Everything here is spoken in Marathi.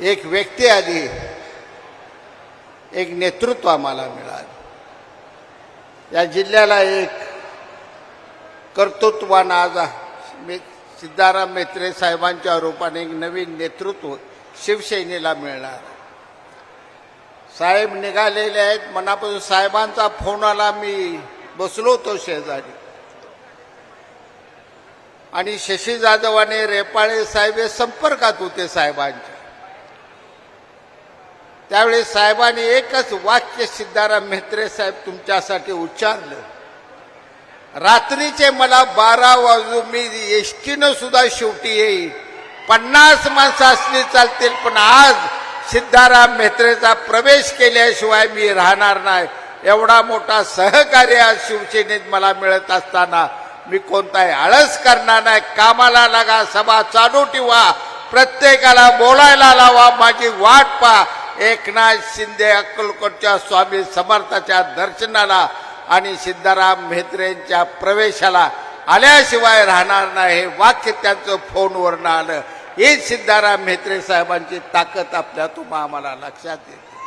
एक व्यक्ती आली एक नेतृत्व आम्हाला मिळालं. या जिल्ह्याला एक कर्तृत्वान आज मे सिद्धाराम मेत्रे साहेबांच्या रूपाने एक नवीन नेतृत्व शिवसेनेला मिळणार. साहेब निघालेले आहेत मनापासून साहेबांचा फोन आला मी बसलो होतो शेजारी. आणि शशी जाधवाने रेपाळे साहेब हे संपर्कात होते साहेबांच्या त्यावेळी साहेबांनी एकच वाक्य सिद्धाराम म्हेत्रे साहेब तुमच्यासाठी उच्चारलं. रात्रीचे मला बारा वाजू मी एसटीनं सुद्धा शेवटी येईल पन्नास माणसं असली चालतील पण आज सिद्धाराम म्हेत्रेचा प्रवेश केल्याशिवाय मी राहणार नाही. एवढा मोठा सहकार्य आज शिवसेनेत मला मिळत असताना मी कोणताही आळस करणार नाही. कामाला लागा सभा चालू ठेवा प्रत्येकाला बोलायला लावा माझी वाट पा एकनाथ शिंदे अक्कलकोटच्या स्वामी समर्थाच्या दर्शनाला आणि सिद्धाराम म्हेत्रेंच्या प्रवेशाला आल्याशिवाय राहणार नाही हे वाक्य त्यांचं फोनवरनं आलं. ही सिद्धाराम म्हेत्रे साहेबांची ताकद आपल्या तुम्हा आम्हाला लक्षात येते.